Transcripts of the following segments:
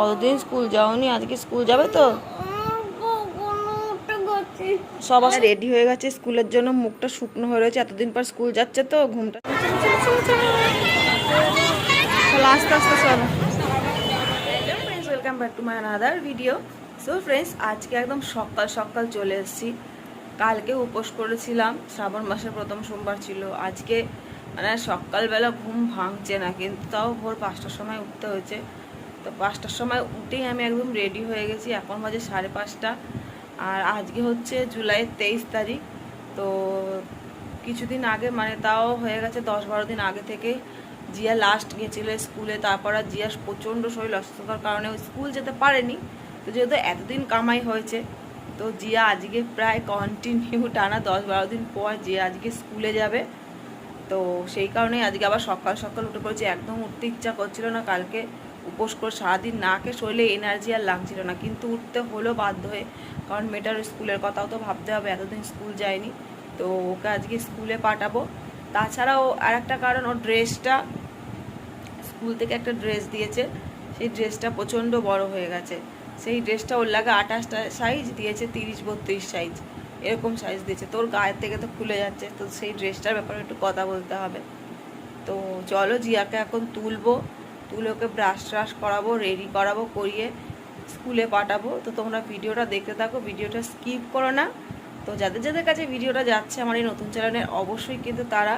কতদিন স্কুল যাওনি? আজকে স্কুল যাবে তো? সবাই রেডি হয়ে গেছে স্কুলের জন্য মুখটা শুকনো হয়ে রয়েছে এতদিন পর স্কুল যাচ্ছে তো ঘুমটা চলো আস্তে আস্তে চলো। Friends welcome back to my another video so friends আজকে একদম সকাল সকাল চলে এসেছি। কালকে উপোস করেছিলাম শ্রাবণ মাসের প্রথম সোমবার ছিল। আজকে মানে সকালবেলা ঘুম ভাঙছে না কিন্তু তাও ভোর পাঁচটার সময় উঠতে হয়েছে। তো পাঁচটার সময় উঠেই আমি একদম রেডি হয়ে গেছি। এখন বাজে সাড়ে পাঁচটা। আর আজকে হচ্ছে জুলাইয়ের তেইশ তারিখ। তো কিছুদিন আগে মানে তাও হয়ে গেছে দশ বারো দিন আগে থেকে জিয়া লাস্ট গিয়েছিল স্কুলে। তারপর আর জিয়া প্রচণ্ড শরীর অসুস্থতার কারণে স্কুল যেতে পারেনি। তো যেহেতু এতদিন কামাই হয়েছে, তো জিয়া আজকে প্রায় কন্টিনিউ টানা দশ বারো দিন পর জিয়া আজকে স্কুলে যাবে। তো সেই কারণেই আজকে আবার সকাল সকাল উঠে পড়েছি। একদম উঠতে ইচ্ছা করছিল না কালকে। উপোস করে সারাদিন না খেয়ে শরীরে এনার্জি আর লাগছিল না। কিন্তু উঠতে হলো বাধ্য হয়ে, কারণ মেয়েটার স্কুলের কথাও তো ভাবতে হবে, এতদিন স্কুল যায়নি। তো ওকে আজকে স্কুলে পাঠাবো। তাছাড়াও আর একটা কারণ, ওর ড্রেসটা স্কুল থেকে একটা ড্রেস দিয়েছে। সেই ড্রেসটা প্রচণ্ড বড় হয়ে গেছে। সেই ড্রেসটা ওর লাগে আঠাশটা সাইজ দিয়েছে তিরিশ বত্রিশ সাইজ এরকম সাইজ দিয়েছে। তোর গায়ের থেকে তো খুলে যাচ্ছে। তো সেই ড্রেসটার ব্যাপারে একটু কথা বলতে হবে। তো চলো জিয়াকে এখন তুলবো। তুলে ওকে ব্রাশ ট্রাশ করাবো রেডি করাবো, করিয়ে স্কুলে পাঠাবো। তো তোমরা ভিডিওটা দেখতে থাকো, ভিডিওটা স্কিপ করো না। তো যাদের যাদের কাছে ভিডিওটা যাচ্ছে আমার এই নতুন চ্যানেলে অবশ্যই কিন্তু তারা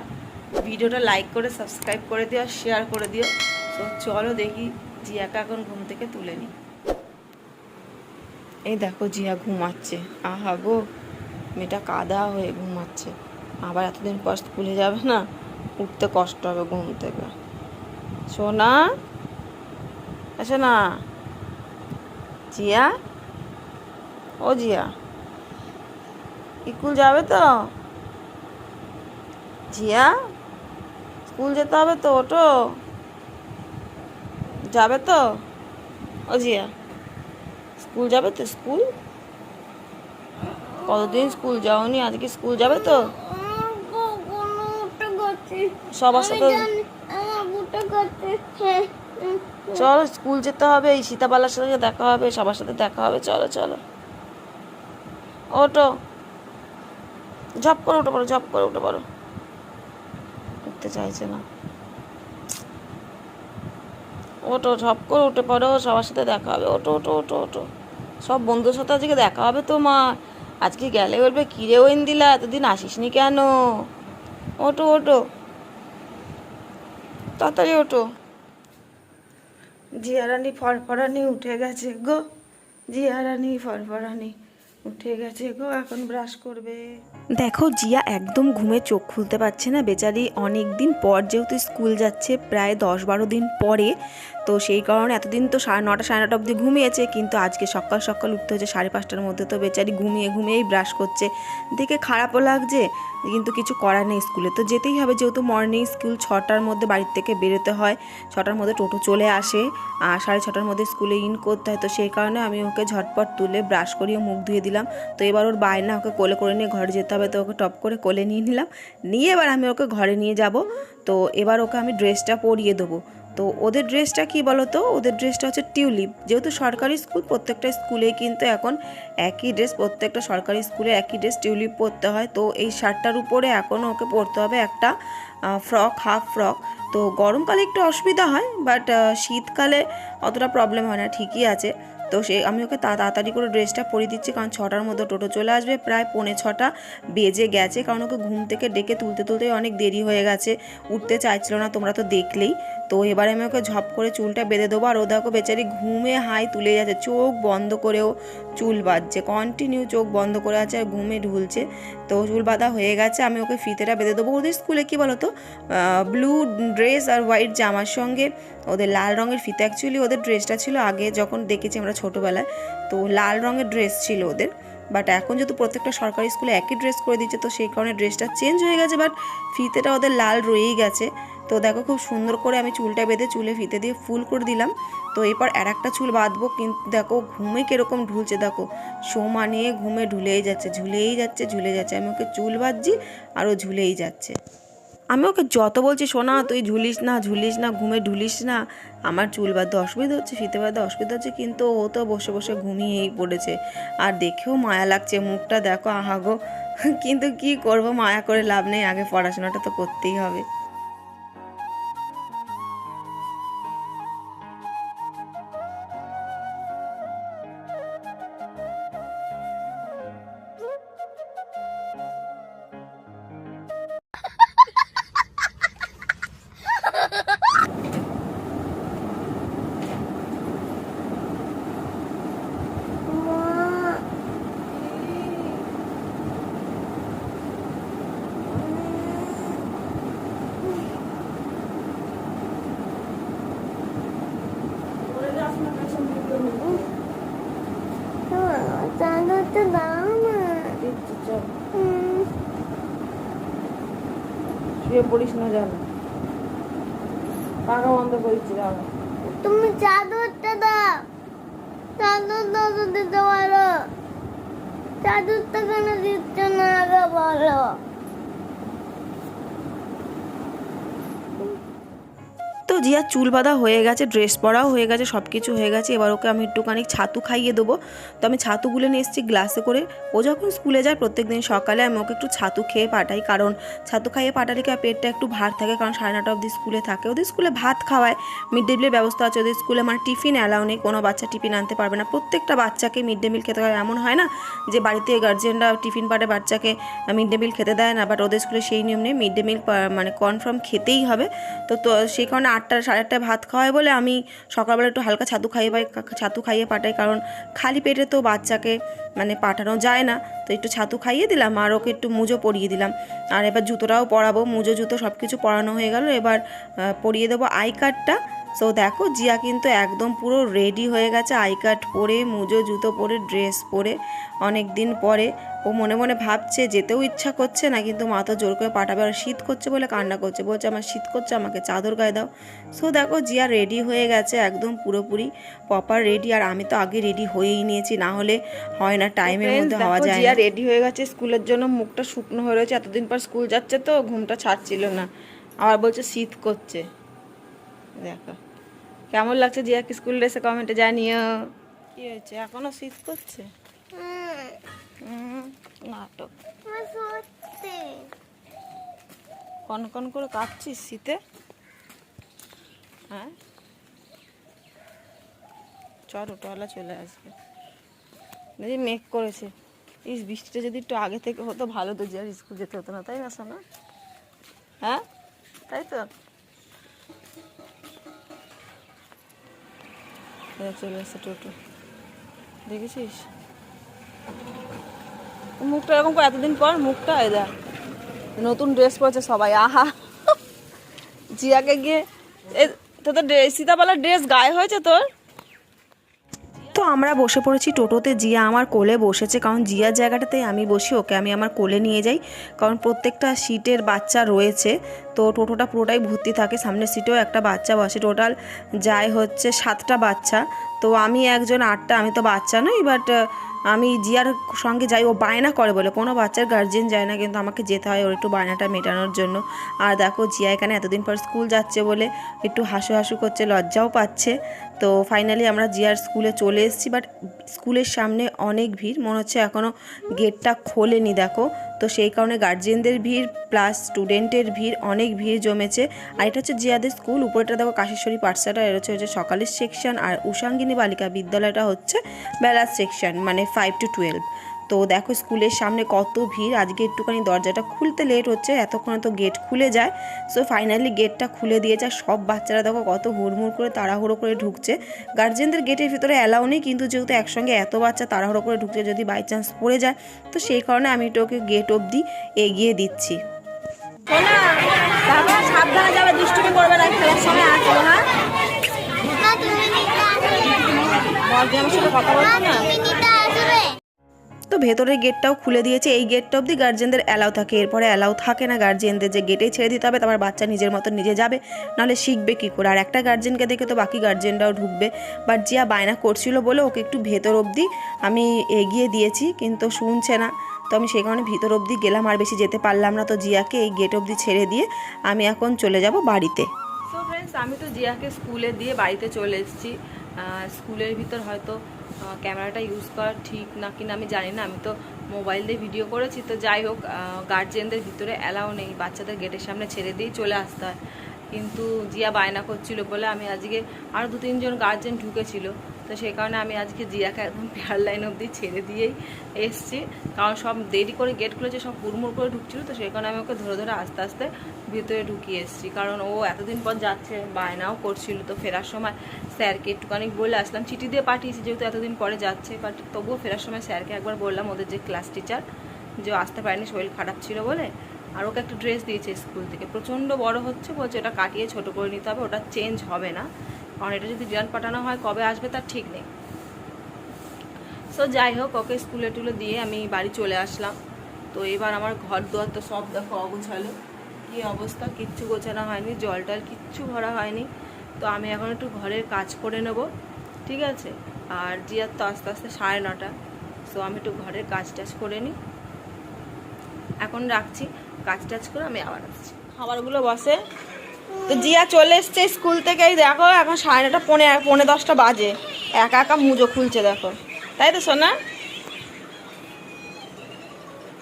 ভিডিওটা লাইক করে সাবস্ক্রাইব করে দিও শেয়ার করে দিও। তো চলো দেখি জিয়াকে এখন ঘুম থেকে তুলে নিই। এই দেখো জিয়া ঘুমাচ্ছে। আহা গো, মেয়েটা কাদা হয়ে ঘুমাচ্ছে। আবার এতদিন পর স্কুলে যাবে না, উঠতে কষ্ট হবে ঘুম থেকে। সোনা আসে না জিয়া ও জিয়া স্কুল যাবে তো? জিয়া স্কুল যেতে হবে তো ওটো যাবে তো? ও জিয়া স্কুল যাবে তো স্কুল? কতদিন স্কুল যাওনি? আজকে স্কুল যাবে তো? সবার সাথে চলো, স্কুল যেতে হবে, এই সীতাবালার সাথে দেখা হবে, সবার সাথে দেখা হবে, চলো চলো। ওটো ঝপ করে উঠে পড়ো, ঝপ করে উঠে পড়ো। উঠতে চাইছে না। ওটো ঝপ করে উঠে পড়ো, সবার সাথে দেখা হবে। ওটো ওটো ওটো ওটো সব বন্ধুর সাথে আজকে দেখা হবে তো মা আজকে গেলে বলবে, কিরে ওইন দিলা এতদিন আসিস নি কেন? ওটো ওটো তাড়াতাড়ি ওঠো। জিয়ারানি ফরফরানি উঠে গেছে গো। জিয়ারানি ফরফরানি। গো, এখন ব্রাশ করবে। দেখো, জিয়া একদম ঘুমে চোখ খুলতে পারছে না, বেচারি অনেক দিন পর যেহেতু স্কুল যাচ্ছে, প্রায় দশ বারো দিন পরে, তো সেই কারণে এতদিন তো সাড়ে নটা সাড়ে নটা অবধি ঘুমিয়েছে, কিন্তু আজকে সকাল সকাল উঠতে হচ্ছে সাড়ে পাঁচটার মধ্যে, তো বেচারি ঘুমিয়ে ঘুমিয়েই ব্রাশ করছে। দেখে খারাপও লাগছে, কিন্তু কিছু করার নেই স্কুলে তো যেতেই হবে, যেহেতু মর্নিং স্কুল ছটার মধ্যে বাড়ির থেকে বেরোতে হয়, ছটার মধ্যে টোটো চলে আসে, আর সাড়ে ছটার মধ্যে স্কুলে ইন করতে হয়, তো সেই কারণে আমি ওকে ঝটপট তুলে ব্রাশ করিয়ে মুখ ধুয়ে দিলাম। তো এবার ওর বায়না ওকে কোলে করে নিয়ে ঘরে যেতে হবে, তো ওকে টপ করে কোলে নিয়ে নিলাম। নিয়ে এবার আমি ওকে ঘরে নিয়ে যাব। তো এবার ওকে আমি ড্রেসটা পরিয়ে দেবো। তো ওদের ড্রেসটা কি বলো তো ওদের ড্রেসটা হচ্ছে টিউলিপ। যেহেতু সরকারি স্কুল, প্রত্যেকটা স্কুলেই কিন্তু এখন একই ড্রেস, প্রত্যেকটা সরকারি স্কুলে একই ড্রেস টিউলিপ পরতে হয়। তো এই শার্টটার উপরে এখনও ওকে পরতে হবে একটা ফ্রক, হাফ ফ্রক। তো গরমকালে একটু অসুবিধা হয়, বাট শীতকালে অতটা প্রবলেম হয় না, ঠিকই আছে। তো সে, আমি ওকে তাড়াতাড়ি করে ড্রেসটা পরিয়ে দিচ্ছি, কারণ ছটার মধ্যে টোটো চলে আসবে, প্রায় পৌনে ছটা বেজে গেছে, কারণ ওকে ঘুম থেকে ডেকে তুলতে তুলতে অনেক দেরি হয়ে গেছে, উঠতে চাইছিল না, তোমরা তো দেখলেই। তো এবারে আমি ওকে ঝপ করে চুলটা বেঁধে দেবো আর ও দেখো বেচারি ঘুমে হাই তুলে যাচ্ছে, চোখ বন্ধ করেও চুল বাঁধছে কন্টিনিউ চোখ বন্ধ করে আছে আর ঘুমে ঢুলছে। তো চুল বাঁধা হয়ে গেছে, আমি ওকে ফিতেটা বেঁধে দেবো। ওদের স্কুলে কি বলো তো ব্লু ড্রেস আর হোয়াইট জামার সঙ্গে ওদের লাল রঙের ফিতে অ্যাকচুয়ালি ওদের ড্রেসটা ছিল আগে যখন দেখেছি আমরা ছোটোবেলায়, তো লাল রঙের ড্রেস ছিল ওদের। বাট এখন যেহেতু প্রত্যেকটা সরকারি স্কুলে একই ড্রেস করে দিচ্ছে, তো সেই কারণে ড্রেসটা চেঞ্জ হয়ে গেছে বাট ফিতেটা ওদের লাল রয়েই গেছে। তো দেখো খুব সুন্দর করে আমি চুলটা বেঁধে চুলে ফিতে দিয়ে ফুল করে দিলাম। তো এরপর আর একটা চুল বাঁধবো, কিন্তু দেখো ঘুমে কীরকম ঢুলছে, দেখো। সমানে ঘুমে ঢুলেই যাচ্ছে, ঝুলেই যাচ্ছে, ঝুলে যাচ্ছে। আমি ওকে চুল বাঁধছি আর ও ঝুলেই যাচ্ছে। আমি ওকে যত বলছি শোনা তুই ঝুলিস না ঝুলিস না, ঘুমে ঢুলিস না। আমার চুল বাঁধতে অসুবিধা হচ্ছে, ফিতে বাঁধতে অসুবিধা হচ্ছে, কিন্তু ও তো বসে বসে ঘুমিয়েই পড়েছে। আর দেখেও মায়া লাগছে মুখটা, দেখো আহাগো কিন্তু কি করব, মায়া করে লাভ নেই, আগে পড়াশোনাটা তো করতেই হবে। শুয়ে পড়িস না জানো। পাকা বন্ধ করেছি তুমি চাদরটা দাও। চাদর দাও দিতে পারো চাদরটা কেন দিচ্ছ না আগে বলো। তো জিয়া চুল বাঁধা হয়ে গেছে ড্রেস পরাও হয়ে গেছে সব কিছু হয়ে গেছে। এবার ওকে আমি একটুখানি ছাতু খাইয়ে দেবো। তো আমি ছাতু গুলে নিয়ে এসেছি গ্লাসে করে। ও যখন স্কুলে যায় প্রত্যেক দিন সকালে আমি ওকে একটু ছাতু খেয়ে পাঠাই। কারণ ছাতু খাইয়ে পাঠালে কি পেটটা একটু ভার থাকে। কারণ সাড়ে নটা অবধি স্কুলে থাকে। ওদের স্কুলে ভাত খাওয়ায়। মিড ডে মিলের ব্যবস্থা আছে। ওদের স্কুলে মানে টিফিন অ্যালাউ নেই। কোনো বাচ্চা টিফিন আনতে পারবে না। প্রত্যেকটা বাচ্চাকে মিড ডে মিল খেতে হয়। এমন হয় না যে বাড়িতে গার্জেনরা টিফিন পাঠে বাচ্চাকে মিড ডে মিল খেতে দেয় না। বাট ওদের স্কুলে সেই নিয়ম নেই। মিড ডে মিল মানে কনফার্ম খেতেই হবে। তো তো সেই কারণে আটটা সাড়ে আটটায় ভাত খাওয়ায় বলে আমি সকালবেলা একটু হালকা ছাতু খাইয়ে পাই ছাতু খাইয়ে পাঠাই। কারণ খালি পেটে তো বাচ্চাকে মানে পাঠানো যায় না। তো একটু ছাতু খাইয়ে দিলাম আর ওকে একটু মুজো পরিয়ে দিলাম। আর এবার জুতোটাও পরাবো। মুজো, জুতো সব কিছু পরানো হয়ে গেল। এবার পরিয়ে দেবো আই কার্ডটা। সো দেখো জিয়া কিন্তু একদম পুরো রেডি হয়ে গেছে আই কার্ড পরে মুজো জুতো পরে ড্রেস পরে। অনেক দিন পরে ও মনে মনে ভাবছে যেতেও ইচ্ছা করছে না কিন্তু মা তো জোর করে পাঠাবে আর শীত করছে বলে কান্না করছে। বলছে আমার শীত করছে আমাকে চাদর গায়ে দাও। সো দেখো জিয়া রেডি হয়ে গেছে একদম পুরোপুরি প্রপার রেডি আর আমি তো আগে রেডি হয়েই নিয়েছি না হলে হয় না টাইমের মধ্যে হওয়া যায় জিয়া রেডি হয়ে গেছে স্কুলের জন্য মুখটা শুকনো হয়ে রয়েছে এতদিন পর স্কুল যাচ্ছে তো ঘুমটা ছাড়ছিল না। আবার বলছে শীত করছে। দেখো। কেমন লাগছে জিয়াকে স্কুল ড্রেসে কমেন্টে জানিও। কি হয়েছে? এখনও শীত করছে? নাটক। কন কন করে কাঁপছিস শীতে? হ্যাঁ? চল টোটোওয়ালা চলে আসবে। দেখি মেঘ করেছে। এই বৃষ্টিটা যদি একটু আগে থেকে হতো ভালো তো যে আর স্কুল যেতে হতো না তাই না শোনা হ্যাঁ? তাই তো? চলে আসছে টোটো। দেখেছিস? মুখটা এরকম করে এতদিন পর মুখটা হয়ে দেখ। নতুন ড্রেস পরেছে সবাই, আহা। জিয়াকে গিয়ে তোর তো ড্রেস সীতাপালার ড্রেস গায়ে হয়েছে তোর? আমরা বসে পড়েছি টোটোতে, জিয়া আমার কোলে বসেছে। কারণ জিয়ার জায়গাটাতে আমি বসি, ওকে আমি আমার কোলে নিয়ে যাই। কারণ প্রত্যেকটা সিটের বাচ্চা রয়েছে, তো টোটোটা পুরোটাই ভর্তি থাকে। সামনের সিটেও একটা বাচ্চা বসে। টোটাল যায় হচ্ছে সাতটা বাচ্চা। তো আমি একজন আটটা, আমি তো বাচ্চা নই বাট আমি জিয়ার সঙ্গে যাই। ও বায়না করে বলে, কোনো বাচ্চার গার্জেন যায় না, কিন্তু আমাকে যেতে হয় ওর একটু বায়নাটা মেটানোর জন্য। আর দেখো, জিয়া এখানে এতদিন পর স্কুল যাচ্ছে বলে একটু হাসু হাসু করছে, লজ্জাও পাচ্ছে। তো ফাইনালি আমরা জিয়ার স্কুলে চলে এসেছি বাট স্কুলের সামনে অনেক ভিড়। মনে হচ্ছে এখনও গেটটা খোলেনি, দেখো। তো সেই কারণে গার্জেনদের ভিড় প্লাস স্টুডেন্টের ভিড়, অনেক ভিড় জমেছে। আর এটা হচ্ছে জিয়াদের স্কুল উপরেটা দেখো কাশেশ্বরী পাঠশালা এর হচ্ছে হচ্ছে সকালের সেকশন আর উষাঙ্গিনী বালিকা বিদ্যালয়টা হচ্ছে বেলার সেকশন মানে ফাইভ টু টুয়েলভ তো দেখো স্কুলের সামনে কত ভিড়। আজকে একটুখানি দরজাটা খুলতে লেট হচ্ছে এতক্ষণে তো গেট খুলে যায়। সো ফাইনালি গেটটা খুলে দিয়েছে আর সব বাচ্চারা দেখো কত হুড়মুড় করে তাড়াহুড়ো করে ঢুকছে। গার্জেনদের গেটের ভিতরে অ্যালাউ নেই কিন্তু যেহেতু একসঙ্গে এত বাচ্চা তাড়াহুড়ো করে ঢুকছে যদি বাই চান্স পড়ে যায় তো সেই কারণে আমি তোকে গেট অবধি এগিয়ে দিচ্ছি। সাবধানে যাবে দুষ্টুমি করবে না খেলার সময় আসব মা তুমি নিতে আসবে আমার সাথে কথা বলছো না? তো ভেতরের গেটটাও খুলে দিয়েছে। এই গেটটা অবধি গার্জেনদের অ্যালাউ থাকে। এরপরে অ্যালাউ থাকে না গার্জেনদের যে গেটেই ছেড়ে দিতে হবে, তারপর বাচ্চা নিজের মতো নিজে যাবে। নাহলে শিখবে কী করে? আর একটা গার্জেনকে দেখে তো বাকি গার্জেনরাও ঢুকবে। বাট জিয়া বায়না করছিল বলে ওকে একটু ভেতর অবধি আমি এগিয়ে দিয়েছি, কিন্তু শুনছে না। তো আমি সেই কারণে ভিতর অবধি গেলাম, আর বেশি যেতে পারলাম না। তো জিয়াকে এই গেট অবধি ছেড়ে দিয়ে আমি এখন চলে যাব বাড়িতে। সো ফ্রেন্ডস আমি তো জিয়াকে স্কুলে দিয়ে বাড়িতে চলে এসেছি। স্কুলের ভিতর হয়তো ক্যামেরাটা ইউজ করা ঠিক না কিনা আমি জানি না। আমি তো মোবাইল দিয়ে ভিডিও করেছি, তো যাই হোক গার্জেনদের ভিতরে অ্যালাও নেই। বাচ্চাদের গেটের সামনে ছেড়ে দিয়েই চলে আসতে হয়। কিন্তু জিয়া বায়না করছিল বলে আমি আজকে আরও দু তিনজন গার্জেন ঢুকেছিল। তো সেই কারণে আমি আজকে জিয়াকে একদম পেয়ার লাইন অবধি ছেড়ে দিয়েই এসছি। কারণ সব দেরি করে গেট খুলেছে সব হুড়মুড় করে ঢুকছিল, তো সেই কারণে আমি ওকে ধরে ধরে আস্তে আস্তে ভিতরে ঢুকিয়ে এসেছি। কারণ ও এতদিন পর যাচ্ছে, বায়নাও করছিল। তো ফেরার সময় স্যারকে একটুখানি বলে আসলাম, চিঠি দিয়ে পাঠিয়েছি যেহেতু এতদিন পরে যাচ্ছে বাট তবুও ফেরার সময় স্যারকে একবার বললাম ওদের যে ক্লাস টিচার, যে আসতে পারেনি, শরীর খারাপ ছিল বলে। আর ওকে একটা ড্রেস দিয়েছে স্কুল থেকে। প্রচণ্ড বড় হচ্ছে, বলছে ওটা কাটিয়ে ছোট করে নিতে হবে, ওটা চেঞ্জ হবে না। কারণ এটা যদি রিটার্ন পাঠানো হয়, কবে আসবে তার ঠিক নেই। সো যাই হোক, ওকে স্কুলে টুলে দিয়ে আমি বাড়ি চলে আসলাম। তো এবার আমার ঘর দুয়ার তো সব দেখো অগোছালো। কি অবস্থা? কিচ্ছু গোছানো হয়নি, জল টল কিচ্ছু ভরা হয়নি। তো আমি এখন একটু ঘরের কাজ করে নেব, ঠিক আছে? আর জিয়ার তো আস্তে আস্তে সাড়ে নটা। সো আমি একটু ঘরের কাজ টাজ করে নিই। এখন রাখছি, কাজ টাজ করে আমি আবার আসছি। খাবারগুলো বসে তো জিয়া চলে এসছে স্কুল থেকেই, দেখো এখন সাড়ে নটা পৌনে পৌনে দশটা বাজে। একা একা মুজো খুলছে, দেখো। তাই তো, সোনা?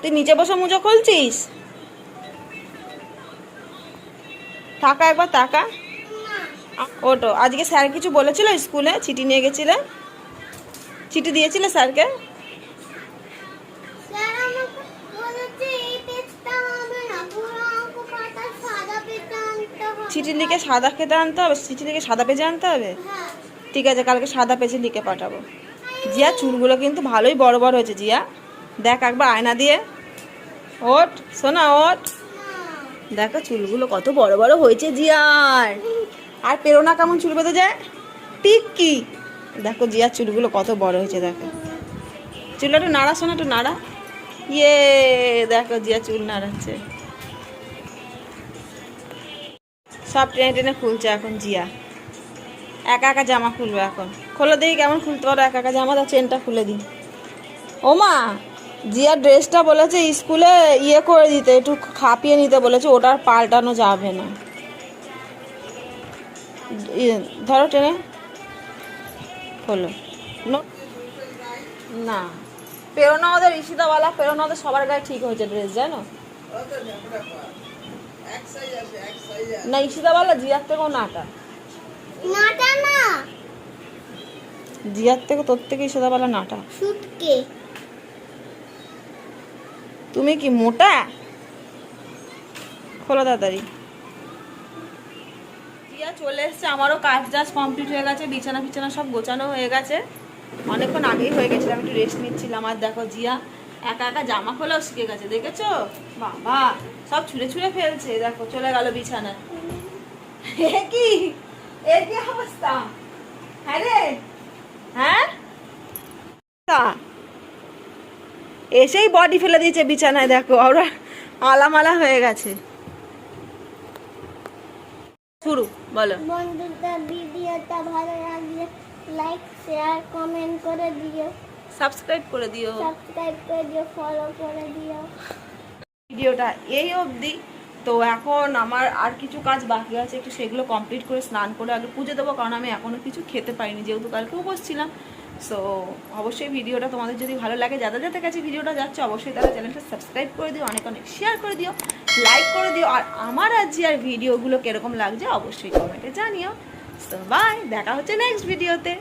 তুই নিচে বসে মুজো খুলছিস? টাকা একবার টাকা ওটো, আজকে স্যার কিছু বলেছিল স্কুলে? চিঠি নিয়ে গেছিলে? চিঠি দিয়েছিলে স্যারকে স্যার আমাকে বলেছে এই পেজটা হবে না পুরো অঙ্ক পাতা সাদা পেজটা আনতে হবে চিঠি লিখে সাদা খেতে আনতে হবে, চিঠি লিখে সাদা পেজে আনতে হবে? ঠিক আছে, কালকে সাদা পেজে লিখে পাঠাবো। জিয়া, চুলগুলো কিন্তু ভালোই বড় বড় হয়েছে জিয়া। দেখ একবার আয়না দিয়ে। ওট শোনা ওট দেখো, চুলগুলো কত বড় বড় হয়েছে জিয়ার। আর পেরোনা কেমন চুল বেঁধে যায়? ঠিক কি? দেখো জিয়ার চুলগুলো কত বড় হয়েছে, দেখো। চুলটা একটু নাড়া শোনা একটু নাড়া। ইয়ে দেখো, জিয়া চুল নাড়াচ্ছে। সব টেনে টেনে খুলছে এখন জিয়া। একা একা জামা খুলবে এখন। খোলো দেখি কেমন খুলতে পারো, একা একা জামা, তার চেনটা খুলে দিই। ও মা জিয়ার ড্রেসটা বলেছে স্কুলে ইয়ে করে দিতে, একটু খাপিয়ে নিতে বলেছে ওটার পাল্টানো যাবে না। ধরো টেনে। খোলো। নো- পেরোনা ওদের ঈশিতাওয়ালা, পেরোনা ওদের সবার গায়ে ঠিক হয়েছে ড্রেস, জানো? না জিয়ার থেকেও নাটা। নাটা না। জিয়ার থেকে তোর থেকে নাটা। সুটকে। তুমি কি মোটা? খোলো তাড়াতাড়ি। জিয়া চলে এসছে আমারও কাজ টাজ কমপ্লিট হয়ে গেছে বিছানা বিছানা সব গোছানো হয়ে গেছে। অনেকক্ষণ আগেই হয়ে গেছিলাম একটু রেস্ট নিচ্ছিলাম। আর দেখো জিয়া একা একা জামা খোলাও শিখে গেছে দেখেছ? বাবা! সব ছুঁড়ে ছুঁড়ে ফেলছে দেখো চলে গেল বিছানায়। এ কি? এ কি অবস্থা? হ্যাঁ রে। হ্যাঁ? এসেই বডি ফেলে দিয়েছে বিছানায় দেখো ওরা আলামালা হয়ে গেছে। শুরু বলো। বন্ধুটা ভিডিওটা ভালো লাগলে লাইক শেয়ার কমেন্ট করে দিও। সাবস্ক্রাইব করে দিও। সাবস্ক্রাইব করে দিও ফলো করে দিও। ভিডিওটা এই অবধি। তো এখন আমার আর কিছু কাজ বাকি আছে, একটু সেগুলো কমপ্লিট করে স্নান করে আগে পুজো দেবো, কারণ আমি এখনও কিছু খেতে পাইনি যেহেতু কালকে উপোস ছিলাম। সো অবশ্যই ভিডিওটা তোমাদের যদি ভালো লাগে, যাদের যাদের কাছে ভিডিওটা যাচ্ছে, অবশ্যই তারা চ্যানেলটা সাবস্ক্রাইব করে দিও, অনেক অনেক শেয়ার করে দিও লাইক করে দিও, আর আমার আজ আর ভিডিওগুলো কীরকম লাগছে, অবশ্যই কমেন্টে জানিও। সো বাই দেখা হচ্ছে নেক্সট ভিডিওতে